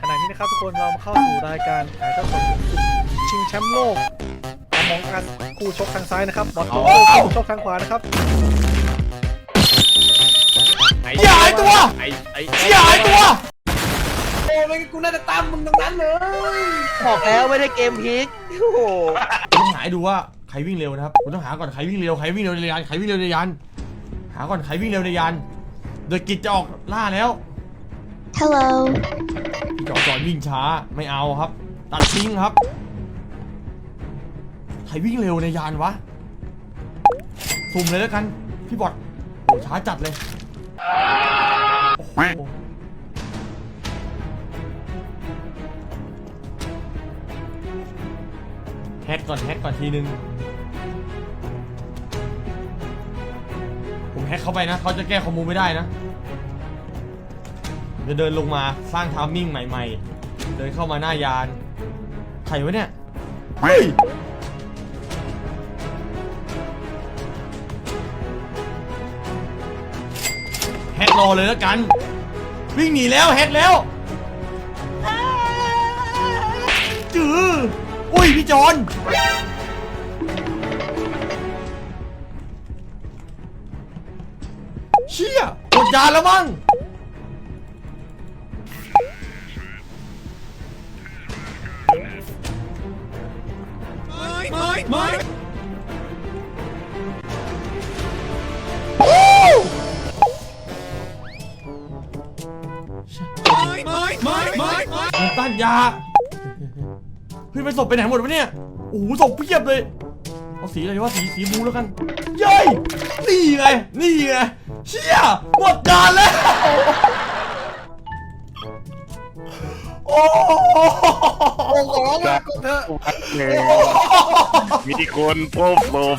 ขณะนี้นะครับทุกคนเรามาเข้าสู่รายการถ่ายทอดสดชิงแชมป์โลกมองอัสคู่ชกทางซ้ายนะครับบอลโตคู่ชกทางขวานะครับอย่าหายตัวไอ้ไอ้อย่าหายตัวโอ้ยกูน่าจะตามมึงตรงนั้นเลยบอกแล้วไม่ได้เกมพลิกโอ้โหต้องหาให้ดูว่าใครวิ่งเร็วนะครับคุณต้องหาก่อนใครวิ่งเร็วใครวิ่งเร็วในยานใครวิ่งเร็วในยานหาก่อนใครวิ่งเร็วในยานโดยกิจจะออกล่าแล้ว Hello. พี่จอจอนวิ่งช้าไม่เอาครับ ตัดทิ้งครับ ใครวิ่งเร็วในยานวะ สุ่มเลยแล้วกัน พี่บอดโอ้ช้าจัดเลยโอ้โหแฮกก่อนแฮกก่อนทีนึง ผมแฮกเข้าไปนะ เขาจะแก้ข้อมูลไม่ได้นะ จะเดินลงมาสร้างทามมิ่งใหม่ ๆ เดินเข้ามาหน้ายาน ใครวะเนี่ยเฮ้ยแฮกรอเลยแล้วกัน วิ่งหนีแล้วแฮกแล้วจืออุ้ยพี่จอนเชี่ยกดยานแล้วมั้ง มึงต้านยาเฮ้ยไปศพไปไหนหมดวะเนี่ยโอ้โหศพเพียบเลยเอาสีอะไรวะสีสีบูแล้วกันเย้ยนี่ไงนี่ไงเชี่ยหมดจานแล้วโอ้ โหมีคนพบศพ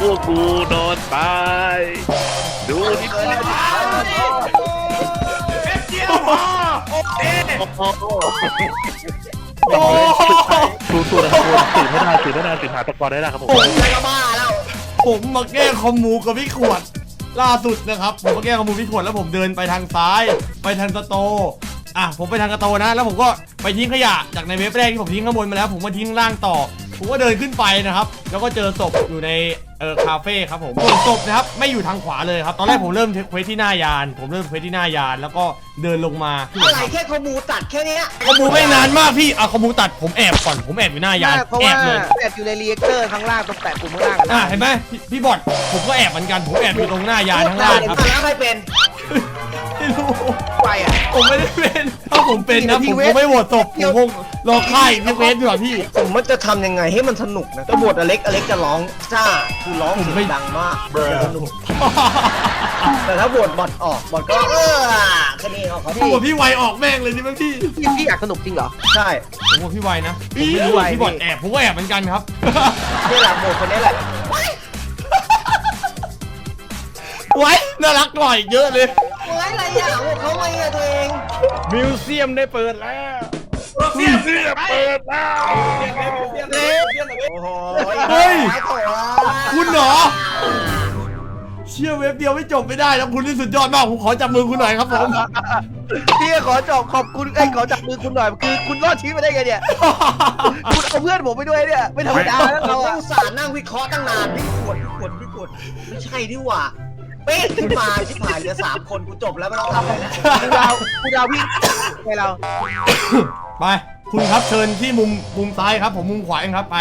พวกกูนอนตาย ดูดิโอ้โหสูสูนะครับสูไม่ได้สูไม่ได้สูหาตะกอนได้แล้วครับผมผมมาแก้คอมมูกับพี่ขวด ล่าสุดนะครับ ผมมาแก้คอมมูพี่ขวดแล้วผมเดินไปทางซ้าย ไปทางสโตร์ อะผมไปทางสโตร์นะ แล้วผมก็ไปทิ้งขยะจากในเว็บแรกที่ผมทิ้งข้างบนมาแล้ว ผมมาทิ้งล่างต่อ ผมก็เดินขึ้นไปนะครับ แล้วก็เจอศพอยู่ในเออคาเฟ่ครับผมส่วนศพนะครับไม่อยู่ทางขวาเลยครับ ตอนแรกผมเริ่มเควสที่หน้ายาน ผมเริ่มเควสที่หน้ายาน แล้วก็เดินลงมาอะไรแค่ข้อมูลตัดแค่เนี้ยคอมมูไม่นานมากพี่อะคอมมูตัดผมแอบก่อนผมแอบอยู่หน้ายานเพราะแอว่าบเลยแอบอยู่ในรีแอคเตอร์ข้างล่างตรงแปะปุ่มข้างล่างกันอะเห็นไหมพี่พี่บอดผมก็แอบเหมือนกันผมแอบอยู่ตรงหน้ายานข้างล่างครับ แล้วใครเป็น ไม่รู้ ไปอะ ผมไม่ได้เป็น ถ้าผมเป็นนะผมคงไม่โหวตศพผมคงรอค่ายพี่เวสดีกว่าพี่ ผมมันจะทำยังไงให้มันสนุกนะจะบทอเล็กอเล็กจะร้องจ้าคือร้องผมเสียไม่งดังมากสนุก แต่ถ้าบทบอดออกบอดก็เออแค่นี้เขาเขาผมว่าพี่ไวออกแม่งเลยนี่มั้งพี่ พี่พี่อยากสนุกจริงเหรอ ใช่ผมว่าพี่ไวนะผมไม่รู้ว่าพี่บอดแอบผมก็แอบเหมือนกันครับ นี่แหละบทคนนี้แหละ ไว้ น่ารักกว่าอีกเยอะเลยไว้อะไรอะบทเขาไงอะตัวเองมิวเซียมได้เปิดแล้ว เสียเสียเปิดแล้วโอ้โหเฮ้ยไอ้โถ่คุณเหรอ เชื่อเว็บเดียวไม่จบไม่ได้แล้วคุณนี่สุดยอดมากผมขอจับมือคุณหน่อยครับผมพี่ขอจบขอบคุณไอ้ยขอจับมือคุณหน่อยคือคุณรอดชีวิตมาได้ไงเนี่ยคุณเอาเพื่อนผมไปด้วยเนี่ยไม่ธรรมดาแล้วเราต้องสารนั่งวิเคราะห์ตั้งนานพี่ขวดพี่ขวดพี่ขวดไม่ใช่ดิหว่า เป๊ะขึ้นมาชิบหายเหลือสามคนกูจบแล้วไม่ต้องทำอะไรแล้วกูดาวกูดาวพี่ไปเราไป คุณครับเชิญที่มุมมุมซ้ายครับผมมุมขวาเองครับไป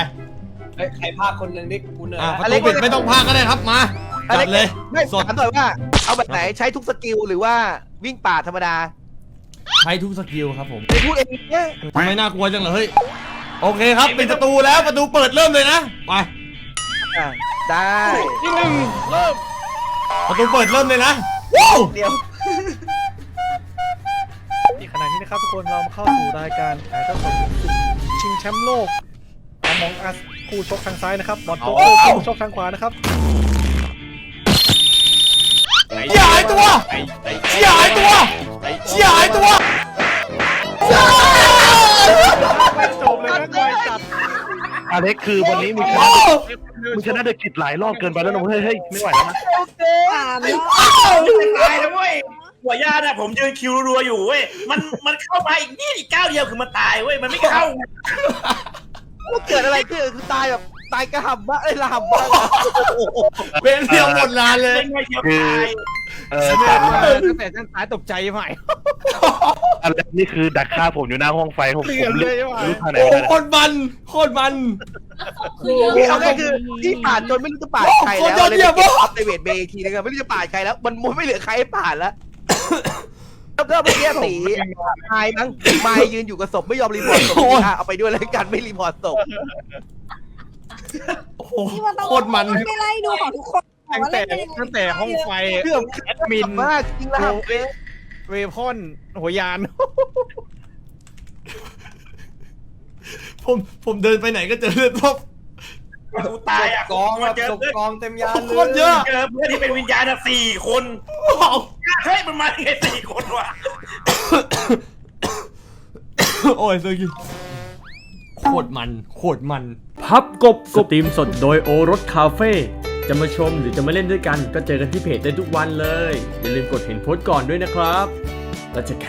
เฮ้ยใครพาคนหนึ่งนี่กูเหนื่อยอะแล้วประตูปิดไม่ต้องพากก็ได้ครับมาจัดเลยไม่สดถามหน่อยว่า เอาแบบไหนใช้ทุกสกิลหรือว่าวิ่งป่าธรรมดาใช้ทุกสกิลครับผมไม่พูดเองเนี่ยทำไมน่ากลัวจังเลยเฮ้ยโอเคครับปิดประตูแล้วประตูเปิดเริ่มเลยนะไปอะได้ที่หนึ่งเริ่ม ประตูเปิดเริ่มเลยนะว้าวเดี๋ยวขณะนี้นะครับทุกคนเรามาเข้าสู่รายการถ่ายทอดสดชิงแชมป์โลกมองอัสคู่ชกทางซ้ายนะครับบอลโตคู่ชกทางขวานะครับอย่าหายตัวไอ้ไอ้อย่าหายตัวอย่าหายตัวจบเลยนะไวจัดอเล็กคือวันนี้มึงชโอ้นะ มึงชนะเดอะกิจหลายรอบเกินไปแล้วนะเฮ้ยเฮ้ยไม่ไหวแล้วนะโอเคตายแล้วเว้ยหัวย่าน่ะผมยืนคิวรัวอยู่เว้ยมันมันเข้ามาอีกนิดอีกก้าวเดียวคือมันตายเว้ยมันไม่เข้ามันเกิดอะไรขึ้นคือตายแบบตายกระหำบ้าเอ้ยระหำบ้าเป็นเพียงหมดลานเลยเป็นไงเดียวคือตายเออจันตั้งแต่ชั้นซ้ายตกใจใหม่อะไรนี่คือดักฆ่าผมอยู่หน้าห้องไฟผมผมเลือกรู้ทางไหนโอ้ไม่ได้โคตรมันโคตรมัน ที่เอาง่ายคือที่ปาดจนไม่รู้จะปาดใครโอ้แล้วโหยอดเยี่ยมเลยมากอัพในเวทเบย์ทีนึงอะไม่รู้จะปาดใครแล้ว มันไม่เหลือใครให้ปาดแล้วแล้วก็เมื่อกี้ตีไม้มั้งไม้ยืนอยู่กับศพไม่ยอมรีพอร์ตศพอะเอาไปด้วยแล้วกันไม่รีพอร์ตศพโอ้โหที่มันต้องโคตรมันไม่ไล่ดูของทุกคนว่าเล่นเป็นยังไงตั้งแต่ห้องไฟเรื่องมินมากจริงแล้วเวพอนหัวยาน ผมผมเดินไปไหนก็เจอเลือดพบกูตายอะกองมามาเจอตกเพื่อนกองเต็มยานเลยโคตรเยอะ เจอเพื่อนที่เป็นวิญญาณอะสี่คนว้าวเฮ้ยมันมาได้ไงสี่คนวะโอ้ยเซอร์กิโคตรมันโคตรมัน พับกบสตรีมสดโดยโอรสคาเฟ่จะมาชมหรือจะมาเล่นด้วยกัน ก็เจอกันที่เพจได้ทุกวันเลย อย่าลืมกดเห็นโพสต์ก่อนด้วยนะครับ แล้วเจอกัน